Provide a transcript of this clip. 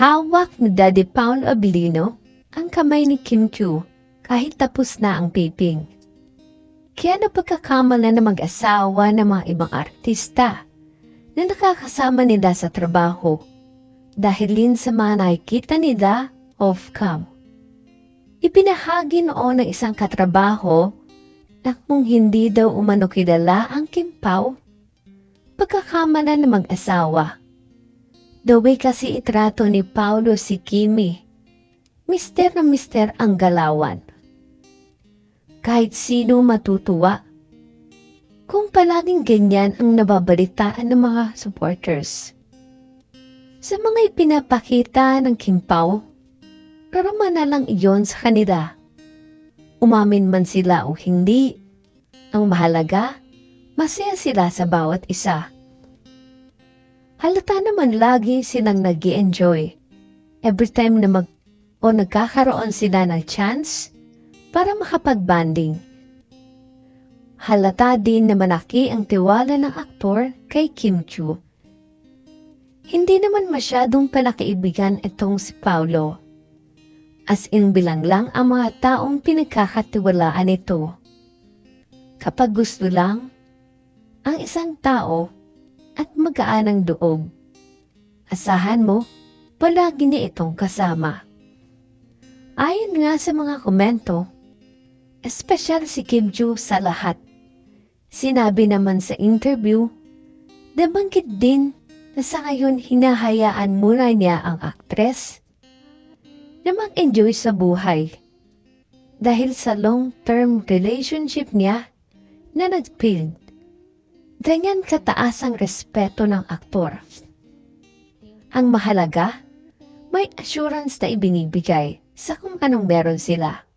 Hawak ni Daddy Paul Abilino ang kamay ni Kim Chu kahit tapos na ang taping. Kaya napagkakamala na mag-asawa ng mga ibang artista na nakakasama nila sa trabaho dahil din sa mga nakikita nila off-cam. Ipinahagi noon ng isang katrabaho na kung hindi daw umano kilala ang Kim Pao, pagkakamala ng mag-asawa. The way kasi itrato ni Paulo si Kimi, mister na mister ang galawan. Kahit sino matutuwa. Kung palaging ganyan ang nababalitaan ng mga supporters. Sa mga ipinapakita ng Kim Pao, pero manalang iyon sa kanila. Umamin man sila o hindi, ang mahalaga, masaya sila sa bawat isa. Halata naman lagi silang nag enjoy Every time na mag o nagkakaroon sila ng chance para makapag-banding. Halata din na malaki ang tiwala ng aktor kay Kim Chu. Hindi naman masyadong palakiibigan itong si Paulo. As in bilang lang ang mga taong pinagkakatiwalaan nito. Kapag gusto lang, ang isang tao magaan ang doob. Asahan mo, palagi niya itong kasama. Ayon nga sa mga komento, espesyal si Kim Joo sa lahat. Sinabi naman sa interview, nabanggit din na sa ngayon hinahayaan muna niya ang aktres na mag-enjoy sa buhay dahil sa long-term relationship niya na nag-build. Ganyan kataas ang respeto ng aktor. Ang mahalaga, may assurance na ibinibigay sa kung anong meron sila.